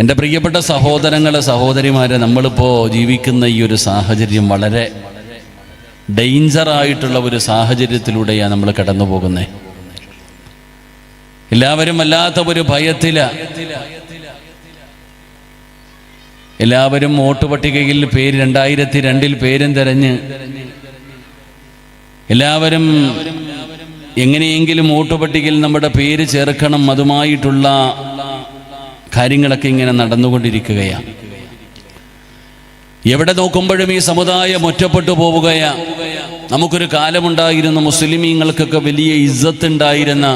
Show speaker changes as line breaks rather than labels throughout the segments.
എന്റെ പ്രിയപ്പെട്ട സഹോദരങ്ങളെ സഹോദരിമാരെ നമ്മളിപ്പോൾ ജീവിക്കുന്ന ഈ ഒരു സാഹചര്യം വളരെ ഡേഞ്ചറായിട്ടുള്ള ഒരു സാഹചര്യത്തിലൂടെയാണ് നമ്മൾ കടന്നു പോകുന്നത് എല്ലാവരും വല്ലാത്ത ഒരു ഭയത്തില. എല്ലാവരും വോട്ട് പട്ടികയിൽ പേര് രണ്ടായിരത്തി രണ്ടിൽ പേരും തെരഞ്ഞ്. എല്ലാവരും എങ്ങനെയെങ്കിലും വോട്ട് പട്ടികയിൽ നമ്മുടെ പേര് ചേർക്കണം അതുമായിട്ടുള്ള കാര്യങ്ങളൊക്കെ ഇങ്ങനെ നടന്നുകൊണ്ടിരിക്കുകയാണ് എവിടെ നോക്കുമ്പോഴും ഈ സമുദായം ഒറ്റപ്പെട്ടു പോവുകയാണ് നമുക്കൊരു കാലമുണ്ടായിരുന്നു മുസ്ലിമീങ്ങൾക്കൊക്കെ വലിയ ഇജ്ജത്ത് ഉണ്ടായിരുന്ന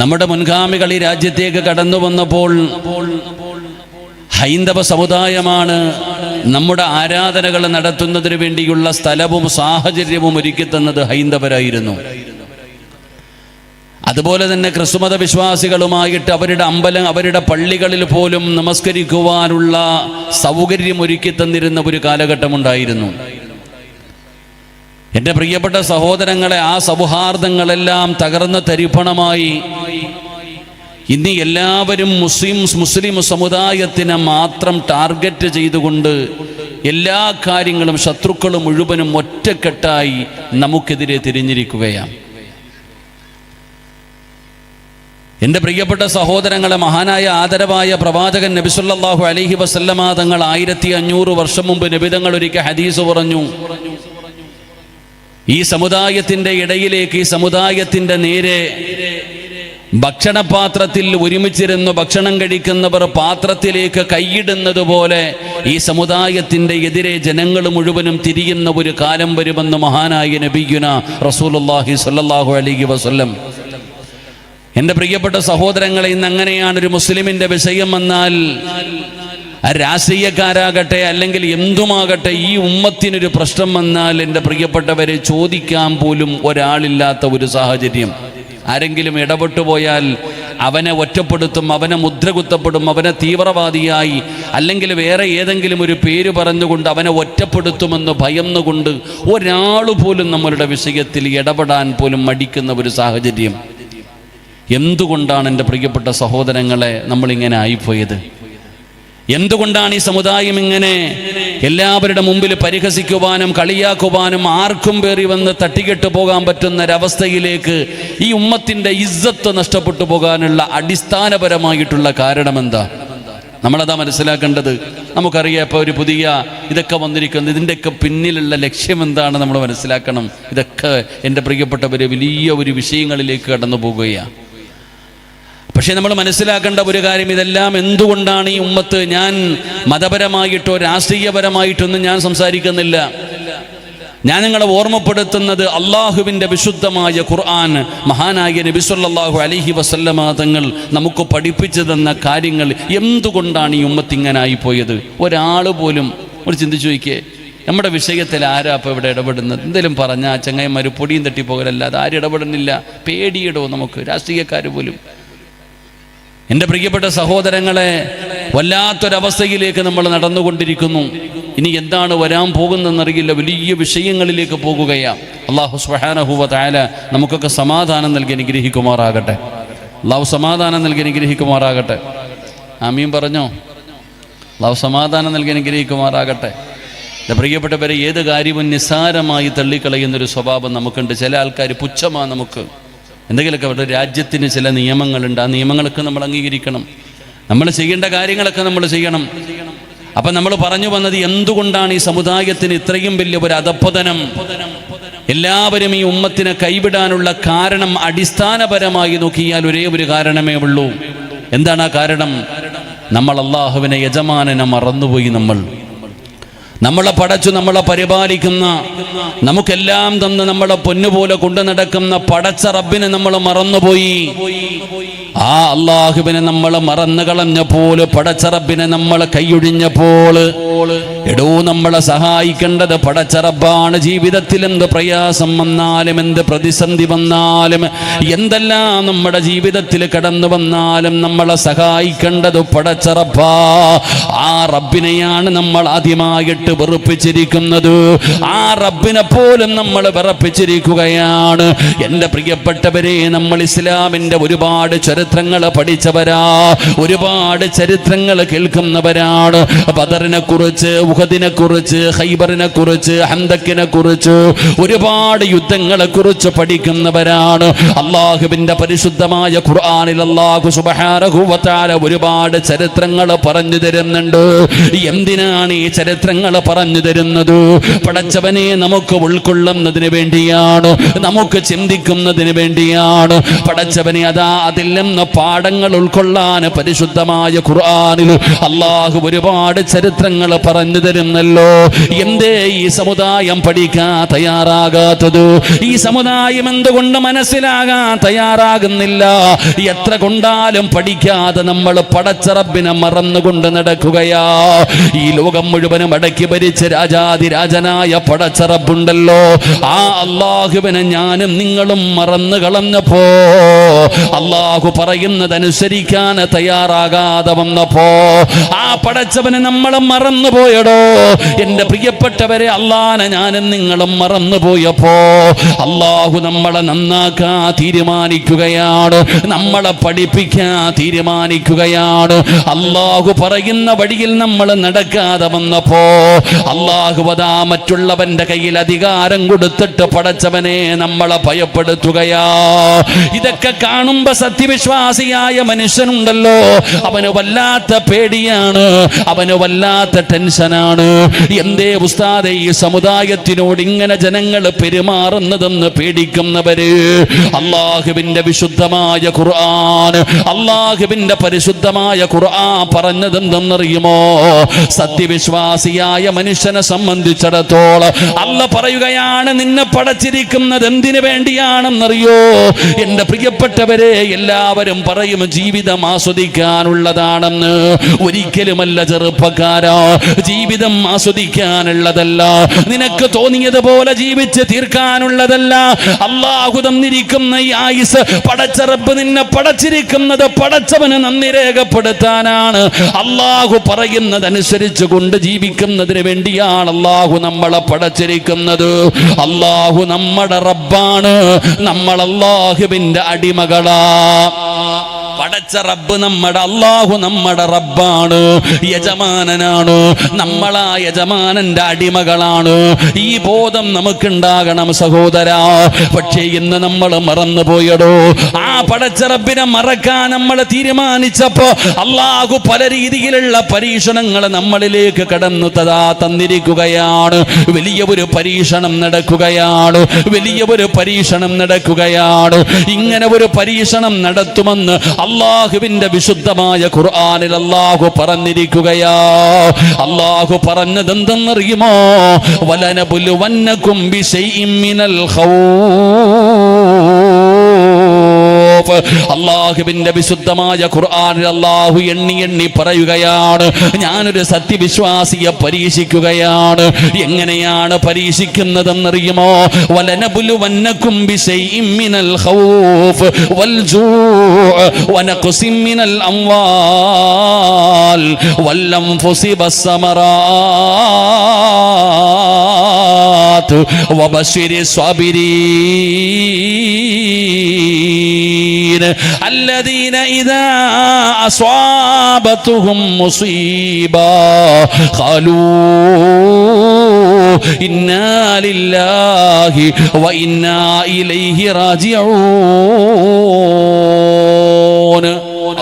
നമ്മുടെ മുൻഗാമികൾ ഈ രാജ്യത്തേക്ക് കടന്നു വന്നപ്പോൾ ഹൈന്ദവ സമുദായമാണ് നമ്മുടെ ആരാധനകൾ നടത്തുന്നതിന് വേണ്ടിയുള്ള സ്ഥലവും സാഹചര്യവും ഒരുക്കി തന്നത് ഹൈന്ദവരായിരുന്നു. അതുപോലെ തന്നെ ക്രിസ്തുമത വിശ്വാസികളുമായിട്ട് അവരുടെ അമ്പലം അവരുടെ പള്ളികളിൽ പോലും നമസ്കരിക്കുവാനുള്ള സൗകര്യം ഒരുക്കി തന്നിരുന്ന ഒരു കാലഘട്ടമുണ്ടായിരുന്നു. എന്റെ പ്രിയപ്പെട്ട സഹോദരങ്ങളെ ആ സൗഹാർദ്ദങ്ങളെല്ലാം തകർന്ന തരിപ്പണമായി ഇന്ന് എല്ലാവരും മുസ്ലിം മുസ്ലിം സമുദായത്തിനെ മാത്രം ടാർഗറ്റ് ചെയ്തുകൊണ്ട് എല്ലാ കാര്യങ്ങളും ശത്രുക്കളും മുഴുവനും ഒറ്റക്കെട്ടായി നമുക്കെതിരെ തിരിഞ്ഞിരിക്കുകയാണ്. എന്റെ പ്രിയപ്പെട്ട സഹോദരങ്ങളെ മഹാനായ ആദരവായ പ്രവാചകൻ നബിസുല്ലാഹു അലഹി വസല്ലമ തങ്ങൾ ആയിരത്തി അഞ്ഞൂറ് വർഷം മുമ്പ് നബിതങ്ങൾ ഒരിക്കൽ ഹദീസ് പറഞ്ഞു. ഈ സമുദായത്തിന്റെ ഇടയിലേക്ക് ഈ സമുദായത്തിന്റെ നേരെ ഭക്ഷണപാത്രത്തിൽ ഒരുമിച്ചിരുന്ന് ഭക്ഷണം കഴിക്കുന്നവർ പാത്രത്തിലേക്ക് കൈയിടുന്നത് പോലെ ഈ സമുദായത്തിന്റെ എതിരെ ജനങ്ങൾ മുഴുവനും തിരിയുന്ന ഒരു കാലം വരുമെന്ന് മഹാനായ നബിയുന റസൂലുള്ളാഹി സല്ലാഹു അലൈഹി വസല്ലം എന്റെ പ്രിയപ്പെട്ട സഹോദരങ്ങളെ ഇന്ന് അങ്ങനെയാണ് ഒരു മുസ്ലിമിന്റെ വിഷയം വന്നാൽ രാഷ്ട്രീയക്കാരാകട്ടെ അല്ലെങ്കിൽ എന്തുമാകട്ടെ ഈ ഉമ്മത്തിനൊരു പ്രശ്നം വന്നാൽ എന്റെ പ്രിയപ്പെട്ടവരെ ചോദിക്കാൻ പോലും ഒരാളില്ലാത്ത ഒരു സാഹചര്യം. ആരെങ്കിലും ഇടപെട്ടു പോയാൽ അവനെ ഒറ്റപ്പെടുത്തും അവനെ മുദ്രകുത്തപ്പെടും അവനെ തീവ്രവാദിയായി അല്ലെങ്കിൽ വേറെ ഏതെങ്കിലും ഒരു പേര് പറഞ്ഞുകൊണ്ട് അവനെ ഒറ്റപ്പെടുത്തുമെന്ന് ഭയന്നുകൊണ്ട് ഒരാൾ പോലും നമ്മളുടെ വിഷയത്തിൽ ഇടപെടാൻ പോലും മടിക്കുന്ന ഒരു സാഹചര്യം. എന്തുകൊണ്ടാണ് എന്റെ പ്രിയപ്പെട്ട സഹോദരങ്ങളെ നമ്മളിങ്ങനെ ആയിപ്പോയത്? എന്തുകൊണ്ടാണ് ഈ സമുദായം ഇങ്ങനെ എല്ലാവരുടെ മുമ്പിൽ പരിഹസിക്കുവാനും കളിയാക്കുവാനും ആർക്കും പേറി വന്ന് തട്ടിക്കെട്ട് പോകാൻ പറ്റുന്ന ഒരവസ്ഥയിലേക്ക് ഈ ഉമ്മത്തിന്റെ ഇസ്സത്ത് നഷ്ടപ്പെട്ടു പോകാനുള്ള അടിസ്ഥാനപരമായിട്ടുള്ള കാരണമെന്താ? നമ്മളതാ മനസ്സിലാക്കേണ്ടത്. നമുക്കറിയാം ഇപ്പോൾ ഒരു പുതിയ ഇതൊക്കെ വന്നിരിക്കുന്നത്. ഇതിന്റെയൊക്കെ പിന്നിലുള്ള ലക്ഷ്യം എന്താണ് നമ്മൾ മനസ്സിലാക്കണം. ഇതൊക്കെ എന്റെ പ്രിയപ്പെട്ടവരെ വലിയ ഒരു വിഷയങ്ങളിലേക്ക് കടന്നു പോകുകയാണ്. പക്ഷേ നമ്മൾ മനസ്സിലാക്കേണ്ട ഒരു കാര്യം ഇതെല്ലാം എന്തുകൊണ്ടാണ് ഈ ഉമ്മത്ത് ഞാൻ മതപരമായിട്ടോ രാഷ്ട്രീയപരമായിട്ടൊന്നും ഞാൻ സംസാരിക്കുന്നില്ല. ഞാൻ നിങ്ങളെ ഓർമ്മപ്പെടുത്തുന്നത് അള്ളാഹുവിന്റെ വിശുദ്ധമായ ഖുർആൻ മഹാനായ നബിസ്വല്ലാഹു അലഹി വസല്ലമ തങ്ങൾ നമുക്ക് പഠിപ്പിച്ചു തന്ന കാര്യങ്ങൾ എന്തുകൊണ്ടാണ് ഈ ഉമ്മത്ത് ഇങ്ങനെ ആയിപ്പോയത് ഒരാൾ പോലും ഒരു ചിന്തിച്ചു നോക്കിയേ നമ്മുടെ വിഷയത്തിൽ ആരാ അപ്പോൾ ഇവിടെ ഇടപെടുന്നത്? എന്തെങ്കിലും പറഞ്ഞാൽ ചങ്ങയന്മാർ പൊടിയും തട്ടിപ്പോകലല്ലാതെ ആരും ഇടപെടുന്നില്ല. പേടിയിടോ നമുക്ക് രാഷ്ട്രീയക്കാർ പോലും. എന്റെ പ്രിയപ്പെട്ട സഹോദരങ്ങളെ വല്ലാത്തൊരവസ്ഥയിലേക്ക് നമ്മൾ നടന്നുകൊണ്ടിരിക്കുന്നു. ഇനി എന്താണ് വരാൻ പോകുന്നതെന്നറിയില്ല. വലിയ വിഷയങ്ങളിലേക്ക് പോകുകയാണ് അള്ളാഹു സുഹാനഹുവ താല നമുക്കൊക്കെ സമാധാനം നൽകി അനുഗ്രഹിക്കുമാറാകട്ടെ. അള്ളാഹു സമാധാനം നൽകി അനുഗ്രഹിക്കുമാറാകട്ടെ. ആമീൻ പറഞ്ഞോ? അള്ളാഹു സമാധാനം നൽകി അനുഗ്രഹിക്കുമാറാകട്ടെ. എന്റെ പ്രിയപ്പെട്ടവരെ ഏത് കാര്യവും നിസ്സാരമായി തള്ളിക്കളയുന്നൊരു സ്വഭാവം നമുക്കുണ്ട്. ചില ആൾക്കാർ പുച്ഛമാണ് നമുക്ക്. എന്തെങ്കിലുമൊക്കെ അവരുടെ രാജ്യത്തിന് ചില നിയമങ്ങളുണ്ട്. ആ നിയമങ്ങളൊക്കെ നമ്മൾ അംഗീകരിക്കണം. നമ്മൾ ചെയ്യേണ്ട കാര്യങ്ങളൊക്കെ നമ്മൾ ചെയ്യണം. അപ്പം നമ്മൾ പറഞ്ഞു വന്നത് എന്തുകൊണ്ടാണ് ഈ സമുദായത്തിന് ഇത്രയും വലിയ ഒരു അധപ്പതനം എല്ലാവരും ഈ ഉമ്മത്തിനെ കൈവിടാനുള്ള കാരണം അടിസ്ഥാനപരമായി നോക്കിയാൽ ഒരേ ഒരു കാരണമേ ഉള്ളൂ. എന്താണ് ആ കാരണം? നമ്മൾ അള്ളാഹുവിനെ യജമാനനെ മറന്നുപോയി നമ്മൾ. നമ്മളെ പടച്ചു നമ്മളെ പരിപാലിക്കുന്ന നമുക്കെല്ലാം തന്ന് നമ്മളെ പൊന്നുപോലെ കൊണ്ടു നടക്കുന്ന പടച്ച റബ്ബിനെ നമ്മൾ മറന്നുപോയി. ആ അള്ളാഹുവിനെ നമ്മൾ മറന്നു കളഞ്ഞപ്പോൾ പടച്ച റബ്ബിനെ നമ്മൾ കൈയൊഴിഞ്ഞപ്പോൾ എടോ നമ്മളെ സഹായിക്കേണ്ടത് പടച്ച റബ്ബാണ്. ജീവിതത്തിൽ എന്ത് പ്രയാസം വന്നാലും എന്ത് പ്രതിസന്ധി വന്നാലും എന്തെല്ലാം നമ്മുടെ ജീവിതത്തിൽ കടന്നു വന്നാലും നമ്മളെ സഹായിക്കേണ്ടത് പടച്ച റബ്ബാ. ആ റബ്ബിനെയാണ് നമ്മൾ ആദ്യമായിട്ട് നോക്കിയിട്ട് വെറുപ്പിച്ചിരിക്കുന്നത്. ആ റബ്ബിനെ പോലും നമ്മൾ വിറപ്പിച്ചിരിക്കുകയാണ്. എന്റെ പ്രിയപ്പെട്ടവരെ നമ്മൾ ഇസ്ലാമിന്റെ ഒരുപാട് ചരിത്രങ്ങൾ പഠിച്ചവരാ. ഒരുപാട് ചരിത്രങ്ങൾ കേൾക്കുന്നവരാണ്. ബദറിനെ കുറിച്ച് ഉഹദിനെ കുറിച്ച് ഹൈബറിനെ കുറിച്ച് ഹന്തക്കിനെ കുറിച്ച് ഒരുപാട് യുദ്ധങ്ങളെ കുറിച്ച് പഠിക്കുന്നവരാണ്. അള്ളാഹുവിന്റെ പരിശുദ്ധമായ ഖുർആാനിൽ അള്ളാഹു സുബ്ഹാനഹു വ ഒരുപാട് ചരിത്രങ്ങൾ പറഞ്ഞു തരുന്നുണ്ട്. എന്തിനാണ് ഈ ചരിത്രങ്ങൾ പറഞ്ഞു തരുന്നത്. പടച്ചവനെ നമുക്ക് ഉൾക്കൊള്ളുന്നതിന് വേണ്ടിയാണ്. നമുക്ക് ചിന്തിക്കുന്നതിന് വേണ്ടിയാണ്. പടച്ചവനെ അതാ അതിൽ നിന്ന് പാഠങ്ങൾ ഉൾക്കൊള്ളാൻ പരിശുദ്ധമായ ഖുർആാനിൽ അള്ളാഹു ഒരുപാട് ചരിത്രങ്ങൾ പറഞ്ഞു തരുന്നല്ലോ. എന്തേ ഈ സമുദായം പഠിക്കാൻ തയ്യാറാകാത്തത്? ഈ സമുദായം എന്തുകൊണ്ട് മനസ്സിലാകാൻ തയ്യാറാകുന്നില്ല? എത്ര കൊണ്ടാലും പഠിക്കാതെ നമ്മൾ പടച്ചറബിനെ മറന്നുകൊണ്ട് നടക്കുകയാ. ഈ ലോകം മുഴുവനും അടക്കി ഭരിച്ച രാജാതിരാജനായ പടച്ചറപ്പുണ്ടല്ലോ. ആ അള്ളാഹുവിനെ ഞാനും നിങ്ങളും മറന്നു കളഞ്ഞപ്പോ അള്ളാഹു പറയുന്നതനുസരിക്കാൻ തയ്യാറാകാതെ വന്നപ്പോ ആ പടച്ചവനെ നമ്മൾ മറന്നുപോയടോ. എന്റെ പ്രിയപ്പെട്ടവരെ അള്ളാനെ ഞാനും നിങ്ങളും മറന്നു മറന്നുപോയപ്പോ അള്ളാഹു നമ്മളെ നന്നാക്കാ തീരുമാനിക്കുകയാണ്. നമ്മളെ പഠിപ്പിക്കാൻ തീരുമാനിക്കുകയാണ്. അള്ളാഹു പറയുന്ന വഴിയിൽ നമ്മൾ നടക്കാതെ വന്നപ്പോ അള്ളാഹു അതാ മറ്റുള്ളവന്റെ കയ്യിൽ അധികാരം കൊടുത്തിട്ട് പടച്ചവനെ നമ്മളെ ഭയപ്പെടുത്തുകയാ. ഇതൊക്കെ കാണുമ്പോ സത്യവിശ്വാസിയായ മനുഷ്യനുണ്ടല്ലോ. അവന് വല്ലാത്ത പേടിയാണ്. അവന് വല്ലാത്ത ടെൻഷനാണ്. എന്തേ ഉസ്താദെ ഈ സമുദായത്തിനോട് ഇങ്ങനെ ജനങ്ങൾ പെരുമാറുന്നതെന്ന് പേടിക്കുന്നവര്? അള്ളാഹുവിന്റെ വിശുദ്ധമായ ഖുർആൻ അള്ളാഹുവിന്റെ പരിശുദ്ധമായ ഖുർആൻ പറഞ്ഞതെന്തെന്നറിയുമോ? സത്യവിശ്വാസിയായ മനുഷ്യനെ സംബന്ധിച്ചിടത്തോളം അല്ല പറയുകയാണ് നിന്നെ പടച്ചിരിക്കുന്നത് എന്തിനു വേണ്ടിയാണെന്നറിയോ? എന്റെ പ്രിയപ്പെട്ടവരെ എല്ലാവരും പറയും ജീവിതം ആസ്വദിക്കാനുള്ളതാണെന്ന്. ഒരിക്കലുമല്ല ചെറുപ്പക്കാരാ ജീവിതം ആസ്വദിക്കാനുള്ളതല്ല. നിനക്ക് തോന്നിയതുപോലെ ജീവിച്ച് തീർക്കാനുള്ളതല്ല. അള്ളാഹു തന്നിരിക്കുന്ന ഈ ആയുസ് പടച്ചറപ്പ് നിന്നെ പടച്ചിരിക്കുന്നത് പടച്ചവന് നന്ദി രേഖപ്പെടുത്താനാണ്. അള്ളാഹു പറയുന്നതനുസരിച്ച് കൊണ്ട് ജീവിക്കുന്നതിന് വേണ്ടിയാണ് അള്ളാഹു നമ്മളെ പടച്ചിരിക്കുന്നത്. അള്ളാഹു നമ്മുടെ റബ്ബാണ്. നമ്മൾ അള്ളാഹുവിന്റെ അടിമകളാ. പടച്ച റബ്ബ് നമ്മുടെ അള്ളാഹു നമ്മുടെ റബ്ബാണ്. യജമാനനാണ്. നമ്മളാ യജമാനന്റെ അടിമകളാണ്. ഈ ബോധം നമുക്കുണ്ടാകണം സഹോദര. പക്ഷേ ഇന്ന് നമ്മൾ മറന്നു പോയടോ ആ പടച്ച റബ്ബിനെ മറക്കാൻ നമ്മൾ തീരുമാനിച്ചപ്പോ അള്ളാഹു പല രീതിയിലുള്ള പരീക്ഷണങ്ങൾ നമ്മളിലേക്ക് കടന്നു തഥാ തന്നിരിക്കുകയാണ്. വലിയ ഒരു പരീക്ഷണം നടക്കുകയാണ്. വലിയ ഒരു പരീക്ഷണം നടക്കുകയാണ്. ഇങ്ങനെ ഒരു പരീക്ഷണം നടത്തുമെന്ന് അള്ളാഹുവിന്റെ വിശുദ്ധമായ ഖുർആാനിൽ അള്ളാഹു പറഞ്ഞിരിക്കുകയാ. അള്ളാഹു പറഞ്ഞത് എന്തെന്നറിയുമോ വലനബുലുവന്നകും ബിശൈഇൻ മിനൽ ഖൗഫ് അള്ളാഹുവിന്റെ വിശുദ്ധമായ ഖുർആനിൽ അള്ളാഹു എണ്ണി എണ്ണി പറയുകയാണ്. ഞാനൊരു സത്യവിശ്വാസിയെ പരീക്ഷിക്കുകയാണ്. എങ്ങനെയാണ് പരീക്ഷിക്കുന്നതെന്നറിയുമോ? വലനബുലു വന്നക്കും ഖൗഫ് വൽ മിനൽ അംവാൽ വല്ലൻഫുസി والثمرات وبشر الصابرين الذين إذا أصابتهم مصيبة قالوا إنا لله وإنا إليه راجعون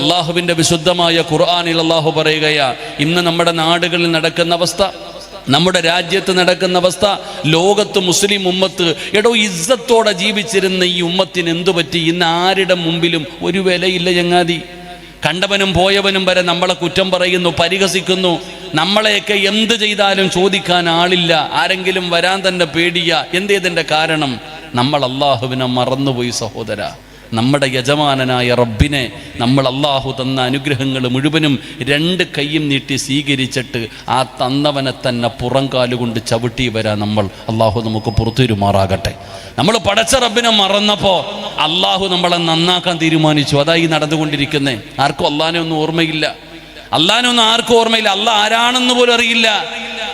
അള്ളാഹുവിന്റെ വിശുദ്ധമായ ഖുർആാനിൽ അള്ളാഹു പറയുകയാ ഇന്ന് നമ്മുടെ നാടുകളിൽ നടക്കുന്ന അവസ്ഥ നമ്മുടെ രാജ്യത്ത് നടക്കുന്ന അവസ്ഥ ലോകത്ത് മുസ്ലിം ഉമ്മത്ത് എടോ ഇസ്സത്തോടെ ജീവിച്ചിരുന്ന ഈ ഉമ്മത്തിന് എന്തു പറ്റി? ഇന്ന് ആരുടെ മുമ്പിലും ഒരു വിലയില്ല ചങ്ങാതി. കണ്ടവനും പോയവനും വരെ നമ്മളെ കുറ്റം പറയുന്നു പരിഹസിക്കുന്നു. നമ്മളെയൊക്കെ എന്ത് ചെയ്താലും ചോദിക്കാൻ ആളില്ല. ആരെങ്കിലും വരാൻ തന്നെ പേടിയ. എന്തേതിന്റെ കാരണം? നമ്മൾ അള്ളാഹുവിനെ മറന്നുപോയി സഹോദര. നമ്മുടെ യജമാനനായ റബ്ബിനെ നമ്മൾ അള്ളാഹു തന്ന അനുഗ്രഹങ്ങൾ മുഴുവനും രണ്ട് കൈയും നീട്ടി സ്വീകരിച്ചിട്ട് ആ തന്നവനെ തന്നെ പുറംകാലുകൊണ്ട് ചവിട്ടി വരാൻ നമ്മൾ അള്ളാഹു നമുക്ക് പുറത്തുരുമാറാകട്ടെ നമ്മൾ പടച്ച റബ്ബിനെ മറന്നപ്പോൾ അള്ളാഹു നമ്മളെ നന്നാക്കാൻ തീരുമാനിച്ചു. അതായി നടന്നുകൊണ്ടിരിക്കുന്നേ. ആർക്കും അള്ളാഹനെ ഒന്നും ഓർമ്മയില്ല. അള്ളാഹിനെ ഒന്നും ആർക്കും ഓർമ്മയില്ല. അള്ളാഹ് ആരാണെന്ന് പോലും അറിയില്ല.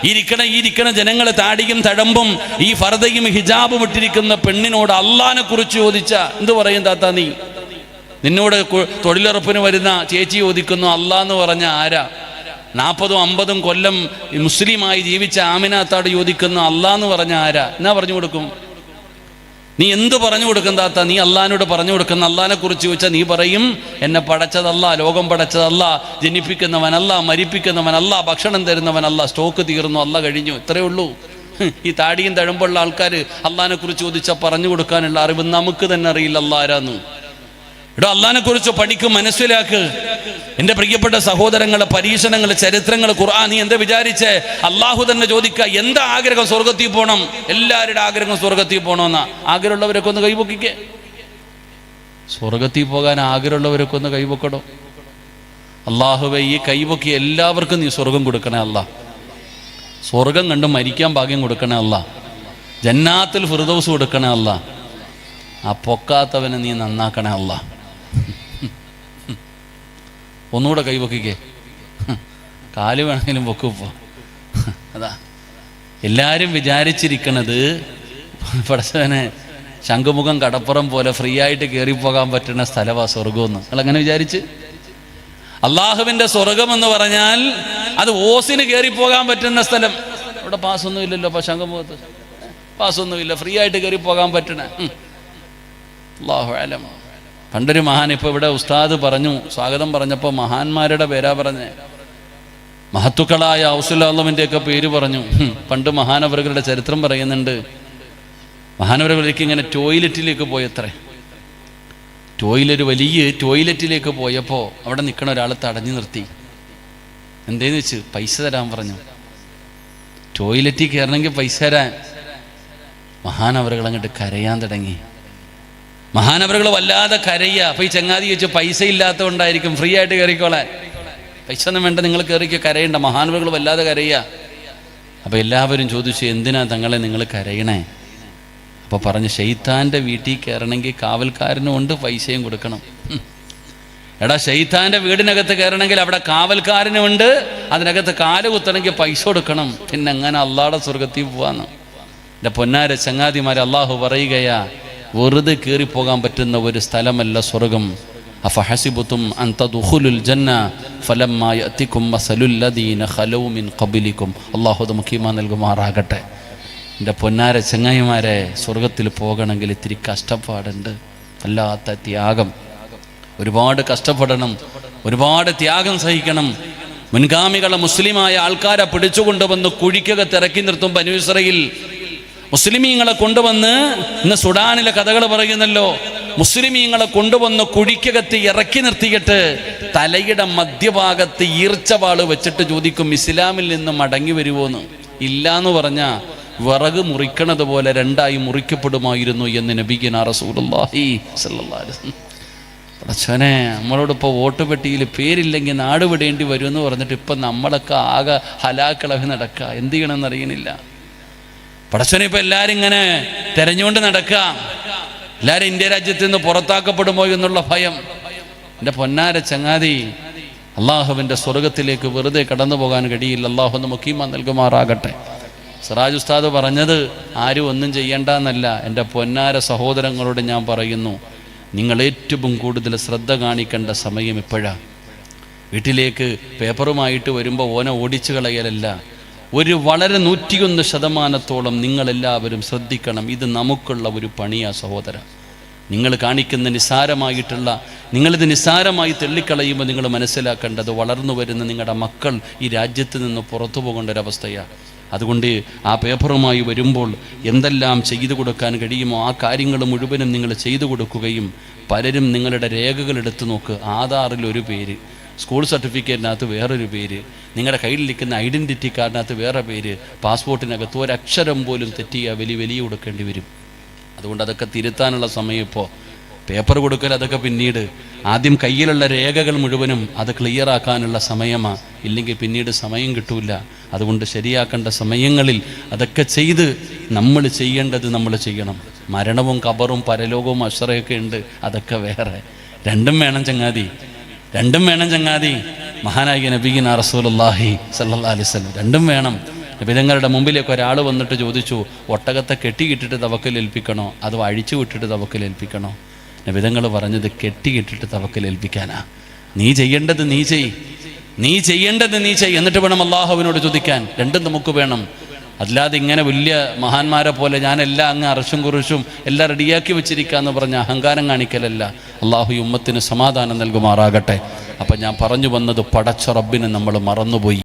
ഇരിക്കണ ഇരിക്കണ ജനങ്ങൾ താടിയും തഴമ്പും ഈ ഫർദയും ഹിജാബും ഇട്ടിരിക്കുന്ന പെണ്ണിനോട് അള്ളാനെ കുറിച്ച് ചോദിച്ച എന്ത് പറയും താത്ത നീ? നിന്നോട് തൊഴിലുറപ്പിന് വരുന്ന ചേച്ചി ചോദിക്കുന്നു അള്ളാന്ന് പറഞ്ഞ ആരാ? നാൽപ്പതും അമ്പതും കൊല്ലം മുസ്ലിമായി ജീവിച്ച ആമിനാത്താട് ചോദിക്കുന്നു അള്ളാന്ന് പറഞ്ഞ ആരാ? എന്നാ പറഞ്ഞു കൊടുക്കും? നീ എന്ത് പറഞ്ഞു കൊടുക്കും താത്ത? നീ അള്ളഹാനോട് പറഞ്ഞു കൊടുക്കുന്ന അള്ളഹാനെ കുറിച്ച് ചോദിച്ചാൽ നീ പറയും എന്നെ പടച്ചതല്ല ലോകം പടച്ചതല്ല ജനിപ്പിക്കുന്നവനല്ല മരിപ്പിക്കുന്നവനല്ല ഭക്ഷണം തരുന്നവനല്ല സ്റ്റോക്ക് തീർന്നു അല്ല കഴിഞ്ഞു. ഇത്രയേ ഉള്ളൂ. ഈ താടിയും തഴമ്പുള്ള ആൾക്കാർ അള്ളഹാനെ കുറിച്ച് ചോദിച്ചാൽ പറഞ്ഞു കൊടുക്കാനുള്ള അറിവ് നമുക്ക് തന്നെ അറിയില്ല അല്ല ഇവിടെ അള്ളഹാനെ കുറിച്ച് പഠിക്കും മനസ്സിലാക്ക്. എന്റെ പ്രിയപ്പെട്ട സഹോദരങ്ങളെ പരീക്ഷണങ്ങൾ ചരിത്രങ്ങൾ ഖുർആൻ നീ എന്താ വിചാരിച്ച്? അള്ളാഹു തന്നെ ചോദിക്കുക എന്താ ആഗ്രഹം സ്വർഗത്തിൽ പോകണം എല്ലാവരുടെ ആഗ്രഹം സ്വർഗത്തിൽ പോകണമെന്നാ ആഗ്രഹമുള്ളവരൊക്കെ ഒന്ന് കൈപൊക്കിക്കേ. സ്വർഗത്തിൽ പോകാൻ ആഗ്രഹമുള്ളവരൊക്കെ ഒന്ന് കൈപൊക്കടോ. അള്ളാഹുവെ ഈ കൈപൊക്കി എല്ലാവർക്കും നീ സ്വർഗം കൊടുക്കണേ അല്ല. സ്വർഗം കണ്ട് മരിക്കാൻ ഭാഗ്യം കൊടുക്കണേ അല്ല. ജന്നാത്തിൽ ഫിർദൗസ് കൊടുക്കണേ അല്ല. ആ പൊക്കാത്തവനെ നീ നന്നാക്കണേ അല്ല. ഒന്നുകൂടെ കൈവക്കിക്കേ കാൽ വേണമെങ്കിലും പൊക്കുപ്പോ അതാ. എല്ലാവരും വിചാരിച്ചിരിക്കണത് പടച്ചവനെ ശംഖുമുഖം കടപ്പുറം പോലെ ഫ്രീ ആയിട്ട് കയറിപ്പോകാൻ പറ്റുന്ന സ്ഥലമാ സ്വർഗമെന്ന് നിങ്ങൾ അങ്ങനെ വിചാരിച്ച്? അള്ളാഹുവിന്റെ സ്വർഗം എന്ന് പറഞ്ഞാൽ അത് ഓസിന് കയറിപ്പോകാൻ പറ്റുന്ന സ്ഥലം. ഇവിടെ പാസ്സൊന്നും ഇല്ലല്ലോ അപ്പൊ ശംഖുമുഖത്ത്. പാസ്സൊന്നുമില്ല ഫ്രീ ആയിട്ട് കയറിപ്പോകാൻ പറ്റണ. അള്ളാഹു അലം. പണ്ടൊരു മഹാൻ ഇപ്പോൾ ഇവിടെ ഉസ്താദ് പറഞ്ഞു സ്വാഗതം പറഞ്ഞപ്പോൾ മഹാന്മാരുടെ പേരാ പറഞ്ഞേ. മഹത്തുക്കളായ ഔസുല്ലാമിന്റെ ഒക്കെ പേര് പറഞ്ഞു. പണ്ട് മഹാനവറുകളുടെ ചരിത്രം പറയുന്നുണ്ട്. മഹാനവറുകളിലേക്ക് ഇങ്ങനെ ടോയ്ലറ്റിലേക്ക് പോയത്രേ. ടോയ്ലറ്റ് വലിയ ടോയ്ലറ്റിലേക്ക് പോയപ്പോൾ അവിടെ നിൽക്കണ ഒരാൾ തടഞ്ഞു നിർത്തി. എന്തേന്ന് വെച്ച്? പൈസ തരാൻ പറഞ്ഞു. ടോയ്ലറ്റിൽ കയറണമെങ്കിൽ പൈസ തരാൻ. മഹാനവറുകൾ അങ്ങോട്ട് കരയാൻ തുടങ്ങി. മഹാനവറുകൾ വല്ലാതെ കരയുക. അപ്പോൾ ഈ ചങ്ങാതി വെച്ച് പൈസ ഇല്ലാത്തതുകൊണ്ടായിരിക്കും ഫ്രീ ആയിട്ട് കയറിക്കോളാൻ. പൈസ ഒന്നും വേണ്ട നിങ്ങൾ കയറിക്കുക കരയണ്ട മഹാനവറുകൾ വല്ലാതെ കരയുക. അപ്പോൾ എല്ലാവരും ചോദിച്ചു എന്തിനാ തങ്ങളെ നിങ്ങൾ കരയണേ? അപ്പോൾ പറഞ്ഞു ഷെയ്ത്താന്റെ വീട്ടിൽ കയറണമെങ്കിൽ കാവൽക്കാരനും ഉണ്ട് പൈസയും കൊടുക്കണം. എടാ ഷെയ്ത്താന്റെ വീടിനകത്ത് കയറണമെങ്കിൽ അവിടെ കാവൽക്കാരനുമുണ്ട് അതിനകത്ത് കാൽ കുത്തണമെങ്കിൽ പൈസ കൊടുക്കണം. പിന്നെ അങ്ങനെ അള്ളാടെ സ്വർഗത്തിൽ പോവാന്ന്? എന്റെ പൊന്നാര ചങ്ങാതിമാരെ അള്ളാഹു പറയുകയാ വെറുതെ കയറിപ്പോകാൻ പറ്റുന്ന ഒരു സ്ഥലമല്ല സ്വർഗം. അഫഹസിബുത്തും ജന്ന അല്ലാഹു നമുക്ക് നൽകുമാറാകട്ടെ. എന്റെ പൊന്നാര ചങ്ങായിമാരെ സ്വർഗത്തിൽ പോകണമെങ്കിൽ ഇത്തിരി കഷ്ടപ്പാടുണ്ട്. വല്ലാത്ത ത്യാഗം. ഒരുപാട് കഷ്ടപ്പെടണം. ഒരുപാട് ത്യാഗം സഹിക്കണം. മുൻഗാമികളെ മുസ്ലിമായ ആൾക്കാരെ പിടിച്ചുകൊണ്ടുവന്ന് തിരക്കി നിർത്തും ബനുസ്രയിൽ മുസ്ലിമീങ്ങളെ കൊണ്ടുവന്ന് ഇന്ന് സുഡാനിലെ കഥകൾ പറയുന്നല്ലോ. മുസ്ലിമീങ്ങളെ കൊണ്ടുവന്ന് കുഴിക്കകത്ത് ഇറക്കി നിർത്തിയിട്ട് തലയുടെ മധ്യഭാഗത്ത് ഈർച്ചവാൾ വെച്ചിട്ട് ചോദിക്കും ഇസ്ലാമിൽ നിന്ന് മടങ്ങി വരുമോന്ന് ഇല്ല എന്ന് പറഞ്ഞ വിറക് മുറിക്കണത് പോലെ രണ്ടായി മുറിക്കപ്പെടുമായിരുന്നു എന്ന് നബിഗിന വസല്ലം നമ്മളോട് നമ്മളോടിപ്പോൾ വോട്ട് പെട്ടിയിൽ പേരില്ലെങ്കിൽ നാട് വിടേണ്ടി വരും എന്ന് പറഞ്ഞിട്ട് ഇപ്പം നമ്മളൊക്കെ ആകെ ഹലാക്കളവ് നടക്കുക എന്ത് ചെയ്യണമെന്ന് അറിയണില്ല. പടച്ചോനെ ഇപ്പം എല്ലാരും ഇങ്ങനെ തെരഞ്ഞുകൊണ്ട് നടക്കുക. എല്ലാരും ഇന്ത്യ രാജ്യത്ത് നിന്ന് പുറത്താക്കപ്പെടുമോ എന്നുള്ള ഭയം. എന്റെ പൊന്നാര ചങ്ങാതി അള്ളാഹുവിന്റെ സ്വർഗത്തിലേക്ക് വെറുതെ കടന്നു പോകാൻ കഴിയില്ല. അള്ളാഹു നമുക്ക് ഈമാൻ നൽകുമാറാകട്ടെ. സിറാജ് ഉസ്താദ് പറഞ്ഞത് ആരും ഒന്നും ചെയ്യണ്ട എന്നല്ല എന്റെ പൊന്നാര സഹോദരങ്ങളോട് ഞാൻ പറയുന്നു നിങ്ങൾ ഏറ്റവും കൂടുതൽ ശ്രദ്ധ കാണിക്കേണ്ട സമയം ഇപ്പോഴാണ് വീട്ടിലേക്ക് പേപ്പറുമായിട്ട് വരുമ്പോൾ ഓനെ ഓടിച്ചു കളയലല്ല. ഒരു വളരെ നൂറ്റിയൊന്ന് ശതമാനത്തോളം നിങ്ങളെല്ലാവരും ശ്രദ്ധിക്കണം. ഇത് നമുക്കുള്ള ഒരു പണിയാ സഹോദര. നിങ്ങൾ കാണിക്കുന്ന നിസ്സാരമായിട്ടുള്ള നിങ്ങളിത് നിസ്സാരമായി തെള്ളിക്കളയുമ്പോൾ നിങ്ങൾ മനസ്സിലാക്കേണ്ടത് വളർന്നു വരുന്ന നിങ്ങളുടെ മക്കൾ ഈ രാജ്യത്ത് നിന്ന് പുറത്തു പോകേണ്ട ഒരവസ്ഥയാണ് അതുകൊണ്ട് ആ പേപ്പറുമായി വരുമ്പോൾ എന്തെല്ലാം ചെയ്തു കൊടുക്കാൻ കഴിയുമോ ആ കാര്യങ്ങൾ മുഴുവനും നിങ്ങൾ ചെയ്തു കൊടുക്കുകയും പലരും നിങ്ങളുടെ രേഖകൾ എടുത്തു നോക്ക്. ആധാറിൽ ഒരു പേര്. സ്കൂൾ സർട്ടിഫിക്കറ്റിനകത്ത് വേറൊരു പേര്. നിങ്ങളുടെ കയ്യിലിരിക്കുന്ന ഐഡന്റിറ്റി കാർഡിനകത്ത് വേറെ പേര്. പാസ്പോർട്ടിനകത്ത് ഒരക്ഷരം പോലും തെറ്റിയ വലിയ വലിയ കൊടുക്കേണ്ടി വരും. അതുകൊണ്ട് അതൊക്കെ തിരുത്താനുള്ള സമയം ഇപ്പോൾ പേപ്പർ കൊടുക്കൽ അതൊക്കെ പിന്നീട്. ആദ്യം കയ്യിലുള്ള രേഖകൾ മുഴുവനും അത് ക്ലിയർ ആക്കാനുള്ള സമയമാണ് ഇല്ലെങ്കിൽ പിന്നീട് സമയം കിട്ടൂല. അതുകൊണ്ട് ശരിയാക്കേണ്ട സമയങ്ങളിൽ അതൊക്കെ ചെയ്ത് നമ്മൾ ചെയ്യേണ്ടത് നമ്മൾ ചെയ്യണം. മരണവും കബറും പരലോകവും അശ്രയൊക്കെ ഉണ്ട്. അതൊക്കെ വേറെ. രണ്ടും വേണം ചങ്ങാതി. രണ്ടും വേണം ചങ്ങാതി. മഹാനായിക നബീന റസൂലുള്ളാഹി സല്ലല്ലാഹു അലൈഹി വസല്ലം. രണ്ടും വേണം. നബിതങ്ങളുടെ മുമ്പിലേക്ക് ഒരാൾ വന്നിട്ട് ചോദിച്ചു ഒട്ടകത്തെ കെട്ടിയിട്ടിട്ട് തവക്കൽ ഏൽപ്പിക്കണോ? അതോ അഴിച്ചു വിട്ടിട്ട് തവക്കൽ ഏൽപ്പിക്കണോ? നബിതങ്ങൾ പറഞ്ഞത് കെട്ടിയിട്ടിട്ട് തവക്കൽ ഏൽപ്പിക്കാനാ. നീ ചെയ്യേണ്ടത് നീ ചെയ്. നീ ചെയ്യേണ്ടത് നീ ചെയ്. എന്നിട്ട് വേണം അള്ളാഹുവിനോട് ചോദിക്കാൻ. രണ്ടും നമുക്ക് വേണം. അല്ലാതെ ഇങ്ങനെ വലിയ മഹാന്മാരെ പോലെ ഞാനെല്ലാം അങ്ങ് അറച്ചും കുറിച്ചും എല്ലാം റെഡിയാക്കി വെച്ചിരിക്കാന്ന് പറഞ്ഞ അഹങ്കാരം കാണിക്കലല്ല. അള്ളാഹു ഉമ്മത്തിന് സമാധാനം നൽകുമാറാകട്ടെ. അപ്പം ഞാൻ പറഞ്ഞു വന്നത് പടച്ച റബ്ബിനെ നമ്മൾ മറന്നുപോയി.